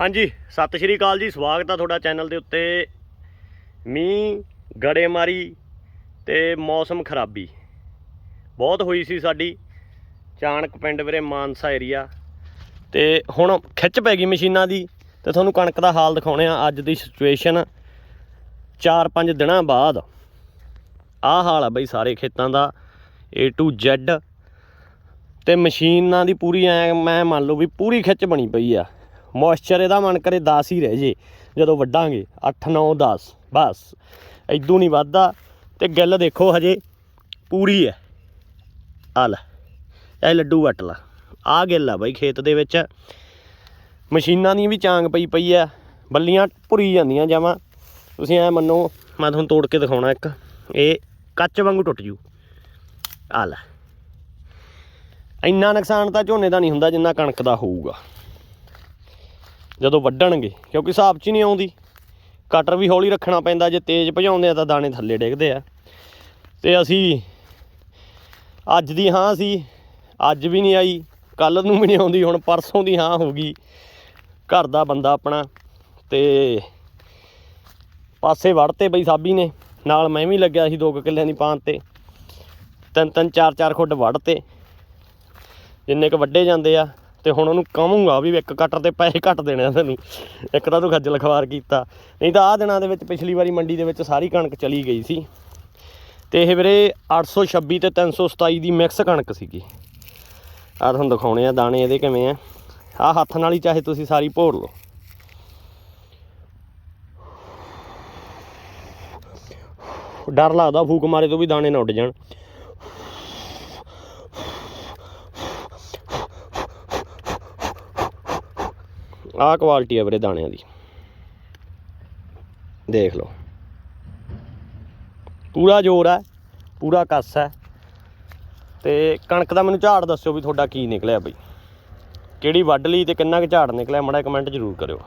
ਹਾਂਜੀ, ਸਤਿ ਸ਼੍ਰੀ ਅਕਾਲ ਜੀ, ਸਵਾਗਤ ਆ ਤੁਹਾਡਾ ਚੈਨਲ ਦੇ ਉੱਤੇ। ਮੀਂਹ, ਗੜੇਮਾਰੀ ਤੇ ਮੌਸਮ ਖਰਾਬੀ। ਬਹੁਤ ਹੋਈ ਸੀ ਸਾਡੀ ਚਾਣਕ ਪਿੰਡ ਵੀਰੇ ਮਾਨਸਾ ਏਰੀਆ ਤੇ ਹੁਣ ਖਿੱਚ ਪੈ ਗਈ ਮਸ਼ੀਨਾਂ ਦੀ ਤੇ ਤੁਹਾਨੂੰ ਕਣਕ ਦਾ ਹਾਲ ਦਿਖਾਉਣੇ ਆ ਅੱਜ ਦੀ ਸਿਚੁਏਸ਼ਨ 4-5 ਦਿਨਾਂ ਬਾਅਦ ਆਹ ਹਾਲ ਆ ਬਈ ਸਾਰੇ ਖੇਤਾਂ ਦਾ, A to Z ਤੇ ਮਸ਼ੀਨਾਂ ਦੀ ਪੂਰੀ ਐ ਮੈਂ ਮੰਨ ਲਓ ਵੀ ਪੂਰੀ ਖਿੱਚ ਬਣੀ ਪਈ ਆ। ਮੋਇਸਚਰ ਇਹਦਾ ਮਨ ਕਰੇ 10 ਹੀ ਰਹਿ ਜੇ, ਜਦੋਂ ਵੱਡਾਂਗੇ 8 9 10 ਬਸ। ਇਦੋਂ ਨਹੀਂ ਵੱਧਦਾ, ਤੇ ਗਿੱਲ ਦੇਖੋ ਹਜੇ ਪੂਰੀ ਹੈ ਆ ਲੈ, ਇਹ ਲੱਡੂ ਵੱਟ ਲਾ। ਆ ਗਿੱਲ ਆ ਬਾਈ ਖੇਤ ਦੇ ਵਿੱਚ। ਮਸ਼ੀਨਾਂ ਦੀ ਵੀ ਚਾਂਗ ਪਈ ਪਈ ਆ ਬੱਲੀਆਂ ਭੁਰੀ ਜਾਂਦੀਆਂ ਜਾਵਾਂ। ਤੁਸੀਂ ਐ ਮੰਨੋ, ਮੈਂ ਤੁਹਾਨੂੰ ਤੋੜ ਕੇ ਦਿਖਾਉਣਾ ਇੱਕ। ਇਹ ਕੱਚ ਵਾਂਗੂ ਟੁੱਟ ਜੂ। ਆ ਲੈ। ਇੰਨਾ ਨੁਕਸਾਨ ਤਾਂ ਝੋਨੇ ਦਾ ਨਹੀਂ ਹੁੰਦਾ ਜਿੰਨਾ ਕਣਕ ਦਾ ਹੋਊਗਾ। ਜਦੋਂ ਵੱਢਣਗੇ, ਕਿਉਂਕਿ ਹਿਸਾਬ 'ਚ ਹੀ ਨਹੀਂ ਆਉਂਦੀ। ਕਟਰ ਵੀ ਹੌਲੀ ਰੱਖਣਾ ਪੈਂਦਾ, ਜੇ ਤੇਜ਼ ਭਜਾਉਂਦੇ ਆ ਤਾਂ ਦਾਣੇ ਥੱਲੇ ਡਿੱਗਦੇ ਆ। ਤੇ ਅਸੀਂ ਅੱਜ ਦੀ ਹਾਂ ਸੀ, ਅੱਜ ਵੀ ਨਹੀਂ ਆਈ ਕੱਲ ਨੂੰ ਵੀ ਨਹੀਂ ਆਉਂਦੀ, ਹੁਣ ਪਰਸੋਂ ਦੀ ਹਾਂ ਹੋ ਗਈ। ਘਰ ਦਾ ਬੰਦਾ ਆਪਣਾ ਤੇ ਪਾਸੇ ਵੜਤੇ ਬਈ ਸਾਬੀ ਨੇ, ਨਾਲ ਮੈਂ ਵੀ ਲੱਗਿਆ ਸੀ ਦੋ ਕੁ ਕਿੱਲਿਆਂ ਦੀ ਪਾਣ ਤੇ। ਤਿੰਨ ਤਿੰਨ ਚਾਰ ਚਾਰ ਖੁੱਡ ਵੜਤੇ। ਜਿੰਨੇ ਕ ਵੱਡੇ ਜਾਂਦੇ ਆ ਤੇ ਹੁਣ ਉਹਨੂੰ ਕਹੂੰਗਾ ਵੀ ਇੱਕ ਕਟਰ ਤੇ ਪੈਸੇ ਘੱਟ ਦੇਣੇ ਆ ਤੈਨੂੰ। ਇੱਕ ਤਾਂ ਤੂੰ ਖੱਜਲ ਖਵਾਰ ਕੀਤਾ। ਨਹੀਂ ਤਾਂ ਆਹ ਦਿਨਾਂ ਦੇ ਵਿੱਚ ਪਿਛਲੀ ਵਾਰੀ ਮੰਡੀ ਦੇ ਵਿੱਚ ਸਾਰੀ ਕਣਕ ਚਲੀ ਗਈ ਸੀ। ਤੇ ਇਹ ਵੀਰੇ 826 ਤੇ 327 ਦੀ ਮਿਕਸ ਕਣਕ ਸੀਗੀ। ਆ ਤੁਹਾਨੂੰ ਦਿਖਾਉਣੇ ਆ ਦਾਣੇ ਇਹਦੇ ਕਿਵੇਂ ਆ। ਆ ਹੱਥ ਨਾਲ ਹੀ ਚਾਹੇ ਤੁਸੀਂ ਸਾਰੀ ਭੋਰ ਲਓ। ਡਰ ਲੱਗਦਾ ਫੂਕ ਮਾਰੇ ਤੋਂ ਵੀ ਦਾਣੇ ਨਾ ਉੱਡ ਜਾਣ। ਆਹ ਕੁਆਲਿਟੀ ਹੈ ਵੀਰੇ ਦਾਣਿਆਂ ਦੀ। ਦੇਖ ਲਓ। ਪੂਰਾ ਜ਼ੋਰ ਹੈ ਪੂਰਾ ਕੱਸ ਹੈ ਤੇ ਕਣਕ ਦਾ ਮੈਨੂੰ ਝਾੜ ਦੱਸਿਓ ਵੀ ਤੁਹਾਡਾ ਕੀ ਨਿਕਲਿਆ ਬਈ। ਕਿਹੜੀ ਵੱਢ ਲਈ ਤੇ ਕਿੰਨਾ ਕੁ ਝਾੜ ਨਿਕਲਿਆ, ਮਾੜਾ ਕਮੈਂਟ ਜ਼ਰੂਰ ਕਰਿਓ।